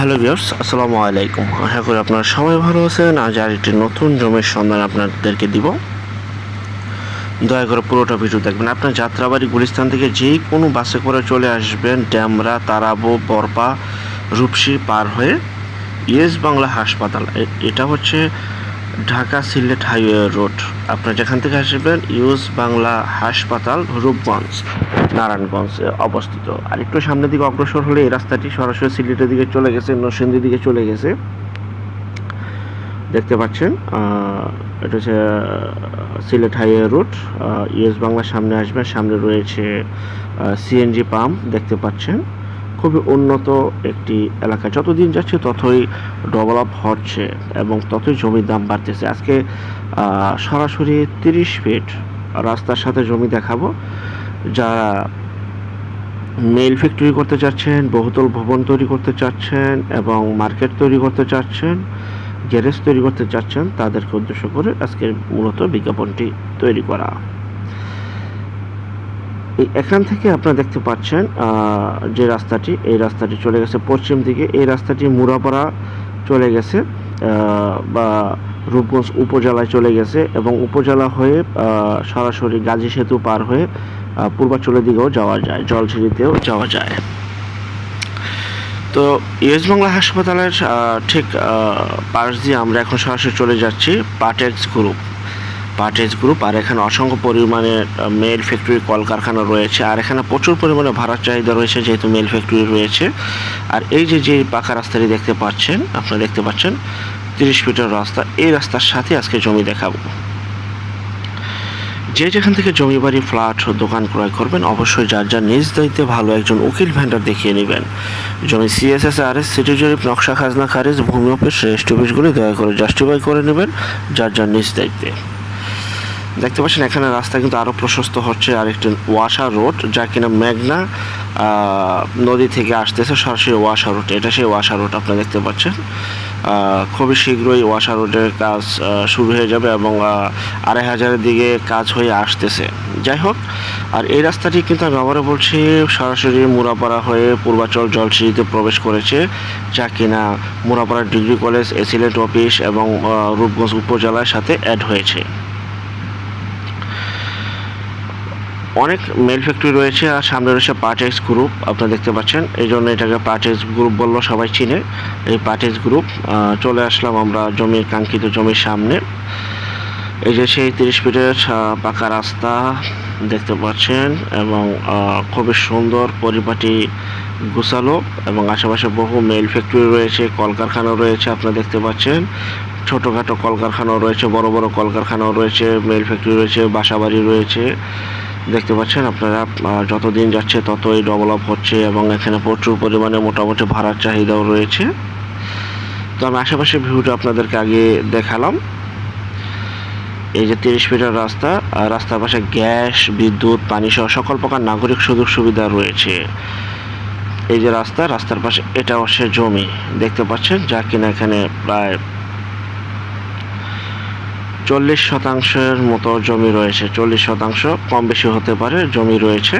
Hello viewers, আসসালামু আলাইকুম। আশা করি আপনারা সবাই ভালো আছেন। আজ আর একটি নতুন জমির সন্ধান আপনাদেরকে দিব। দয়া করে পুরোটা ভিডিও দেখবেন। আপনার যাত্রাবাড়ি গুলিস্তান থেকে যেই কোনো বাসে করে চলে আসবেন ড্যামরা, তারাবো, বরপা, রূপসী পার হয়ে ইয়েস বাংলা হাসপাতাল। এটা হচ্ছে ঢাকা সিলেট হাইওয়ে রোড। আপনার যেখান থেকে আসবেন, ইউএস বাংলা হাসপাতাল রূপগঞ্জ, নারায়ণগঞ্জে অবস্থিত। আর একটু সামনের দিকে অগ্রসর হলে এই রাস্তাটি সরাসরি সিলেটের দিকে চলে গেছে, নরসিংদীর দিকে চলে গেছে। দেখতে পাচ্ছেন এটা হচ্ছে সিলেট হাইওয়ে রুট ইউএস বাংলার সামনে আসবেন, সামনে রয়েছে সিএনজি পাম্প, দেখতে পাচ্ছেন। খুবই উন্নত একটি এলাকা। যতদিন যাচ্ছে ততই ডেভেলপ হচ্ছে এবং ততই জমির দাম বাড়তেছে। আজকে সরাসরি তিরিশ ফিট রাস্তার সাথে জমি দেখাবো। যারা মেল ফ্যাক্টরি করতে চাচ্ছেন, বহুতল ভবন তৈরি করতে চাচ্ছেন এবং মার্কেট তৈরি করতে চাচ্ছেন গ্যারেজ তৈরি করতে চাচ্ছেন, তাদেরকে উদ্দেশ্য করে আজকের মূলত বিজ্ঞাপনটি তৈরি করা। এখান থেকে আপনারা দেখতে পাচ্ছেন যে রাস্তাটি, এই রাস্তাটি চলে গেছে পশ্চিম দিকে। এই রাস্তাটি মুরাপাড়া চলে গেছে বা রূপগঞ্জ উপজেলায় চলে গেছে এবং উপজেলা হয়ে সরাসরি গাজী সেতু পার হয়ে পূর্বাঞ্চলের দিকেও যাওয়া যায় জলছিড়িতেও যাওয়া যায়। তো ইউএস বাংলা হাসপাতালের ঠিক পাশ দিয়ে আমরা এখন সরাসরি চলে যাচ্ছি, পাটেক্স গ্রুপ। পাটেজ গ্রুপ আর এখানে অসংখ্য পরিমাণে মেল ফ্যাক্টরি কলকারখানা রয়েছে, আর এখানে প্রচুর পরিমাণে ভাড়ার চাহিদা রয়েছে, যেহেতু মেল ফ্যাক্টরি রয়েছে। আর এই যে যে পাকা রাস্তাটি দেখতে পাচ্ছেন, আপনারা দেখতে পাচ্ছেন, তিরিশ ফিটের রাস্তা, এই রাস্তার সাথে আজকে জমি দেখাবো। যে যেখান থেকে জমি বাড়ি, ফ্ল্যাট দোকান ক্রয় করবেন, অবশ্যই যার যার নিজ দায়িত্বে ভালো একজন উকিল ভেন্ডার দেখিয়ে নেবেন। জমি সিএসএস আর এস সিটি জরিপ নকশা, খাজনা, খারিজ, ভূমি অফিস, রেজিস্ট্রি অফিসগুলি দয়া করে জাস্টিফাই করে নেবেন, যার যার নিজ দায়িত্বে। দেখতে পাচ্ছেন, এখানে রাস্তা কিন্তু আরও প্রশস্ত হচ্ছে, আর একটি ওয়াসা রোড, যা কিনা মেঘনা নদী থেকে আসতেছে সরাসরি ওয়াসা রোড, এটা সেই ওয়াসা রোড আপনারা দেখতে পাচ্ছেন। খুবই শীঘ্রই ওয়াসা রোডের কাজ শুরু হয়ে যাবে এবং আড়াই হাজারের দিকে কাজ হয়ে আসতেছে। যাই হোক, আর এই রাস্তাটি কিন্তু আমি আবারও বলছি, সরাসরি মুরাপাড়া হয়ে পূর্বাচল জলসিঁড়িতে প্রবেশ করেছে, যা কিনা মুরাপাড়া ডিগ্রি কলেজ, এসিলেট অফিস এবং রূপগঞ্জ উপজেলার সাথে অ্যাড হয়েছে। অনেক মেল ফ্যাক্টরি রয়েছে আর সামনে রয়েছে পার্টেক্স গ্রুপ আপনারা দেখতে পাচ্ছেন। এই জন্য এটাকে পার্টেক্স গ্রুপ বলল সবাই চিনে। এই পার্টেক্স গ্রুপ চলে আসলাম আমরা জমির কাঙ্ক্ষিত জমির সামনে। এই যে সেই তিরিশ ফিটের পাকা রাস্তা দেখতে পাচ্ছেন এবং খুবই সুন্দর পরিপাটি গুছালো এবং আশেপাশে বহু মেল ফ্যাক্টরি রয়েছে কলকারখানা রয়েছে, আপনারা দেখতে পাচ্ছেন। ছোটোখাটো কলকারখানাও রয়েছে, বড় বড় কলকারখানাও রয়েছে মেল ফ্যাক্টরি রয়েছে, বাসাবাড়ি রয়েছে। দেখতে পাচ্ছেন আপনারা আহ, যতদিন যাচ্ছে ততই ডেভেলপ হচ্ছে এবং এখানে প্রচুর পরিমাণে মোটামুটি ভাড়ার চাহিদাও রয়েছে। তো আমি আশেপাশে ভিউটা আপনাদেরকে আগে দেখালাম। এই যে তিরিশ মিটার রাস্তা রাস্তার পাশে গ্যাস বিদ্যুৎ পানি সহ সকল প্রকার নাগরিক সুযোগ সুবিধা রয়েছে। এই যে রাস্তা রাস্তার পাশে এটা হচ্ছে জমি। দেখতে পাচ্ছেন যা কিনা এখানে প্রায় চল্লিশ শতাংশের মতো জমি রয়েছে। চল্লিশ শতাংশ কম বেশি হতে পারে জমি রয়েছে।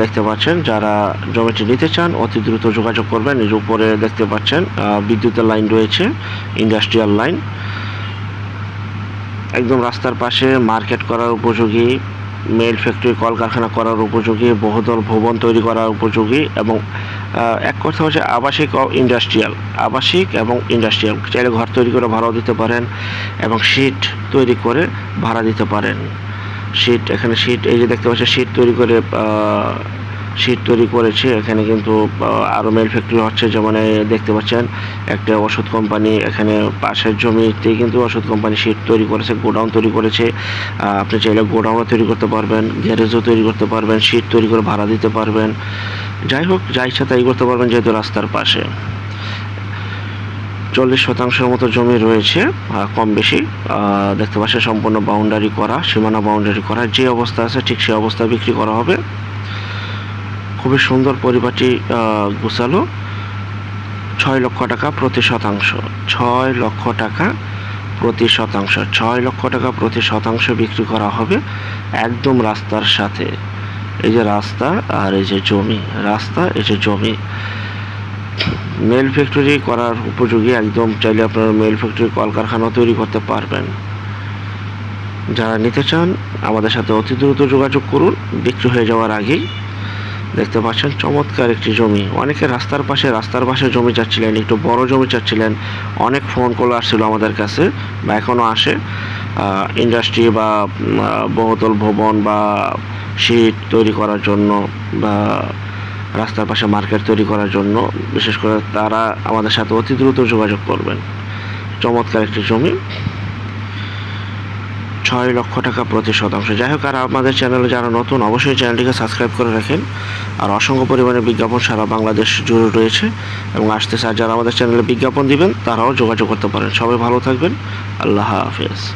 দেখতে পাচ্ছেন, যারা জমিটি নিতে চান, অতি দ্রুত যোগাযোগ করবেন। এর উপরে দেখতে পাচ্ছেন বিদ্যুতের লাইন রয়েছে, ইন্ডাস্ট্রিয়াল লাইন। একদম রাস্তার পাশে মার্কেট করার উপযোগী মেল ফ্যাক্টরি, কলকারখানা করার উপযোগী বহুদল ভবন তৈরি করার উপযোগী এবং এক কথা হচ্ছে আবাসিক ও ইন্ডাস্ট্রিয়াল আবাসিক এবং ইন্ডাস্ট্রিয়াল চাইলে ঘর তৈরি করে ভাড়াও দিতে পারেন এবং শীট তৈরি করে ভাড়া দিতে পারেন। শীট এখানে শীট এই যে দেখতে পাচ্ছেন শীট তৈরি করে শীট তৈরি করেছে। এখানে কিন্তু আরও মেল ফ্যাক্টরি হচ্ছে, যেমন দেখতে পাচ্ছেন, একটা ওষুধ কোম্পানি এখানে পাশের জমিতে কিন্তু ওষুধ কোম্পানি শীট তৈরি করেছে, গোডাউন তৈরি করেছে। আপনি চাইলে গোডাউনও তৈরি করতে পারবেন গ্যারেজও তৈরি করতে পারবেন শীট তৈরি করে ভাড়া দিতে পারবেন। যাই হোক যা ইচ্ছা তাই করতে পারবেন, যেহেতু রাস্তার পাশে। চল্লিশ শতাংশের মতো জমি রয়েছে কম বেশি। দেখতে পাচ্ছেন সম্পূর্ণ বাউন্ডারি করা, সীমানা বাউন্ডারি করা। যে অবস্থা আছে, ঠিক সেই অবস্থা বিক্রি করা হবে। খুবই সুন্দর পরিপাটি গুছালো। ছয় লক্ষ টাকা প্রতি শতাংশ। ছয় লক্ষ টাকা প্রতি শতাংশ। ছয় লক্ষ টাকা প্রতি শতাংশ বিক্রি করা হবে একদম রাস্তার সাথে। এই যে রাস্তা আর এই যে জমি। রাস্তা, এই যে জমি। মেল ফ্যাক্টরি করার উপযোগী একদম চাইলে আপনারা মেল ফ্যাক্টরি কলকারখানা তৈরি করতে পারবেন। যারা নিতে চান, আমাদের সাথে অতি দ্রুত যোগাযোগ করুন। বিক্রি হয়ে যাওয়ার আগেই দেখতে পাচ্ছেন চমৎকার একটি জমি। অনেকে রাস্তার পাশে রাস্তার পাশে জমি চাচ্ছিলেন, একটু বড় জমি চাচ্ছিলেন। অনেক ফোন কল আসছিল আমাদের কাছে বা এখনও আসে। ইন্ডাস্ট্রি বা বহুতল ভবন বা শীট তৈরি করার জন্য বা রাস্তার পাশে মার্কেট তৈরি করার জন্য, বিশেষ করে তারা আমাদের সাথে অতি দ্রুত যোগাযোগ করবেন। চমৎকার একটি জমি। ছয় লক্ষ টাকা প্রতি শতাংশ। যাই হোক, আর আমাদের চ্যানেলে যারা নতুন, অবশ্যই চ্যানেলটিকে সাবস্ক্রাইব করে রাখেন। আর অসংখ্য পরিমাণে বিজ্ঞাপন সারা বাংলাদেশ জুড়ে রয়েছে এবং আসতে আর যারা আমাদের চ্যানেলে বিজ্ঞাপন দিবেন, তারাও যোগাযোগ করতে পারেন। সবাই ভালো থাকবেন। আল্লাহ হাফেজ।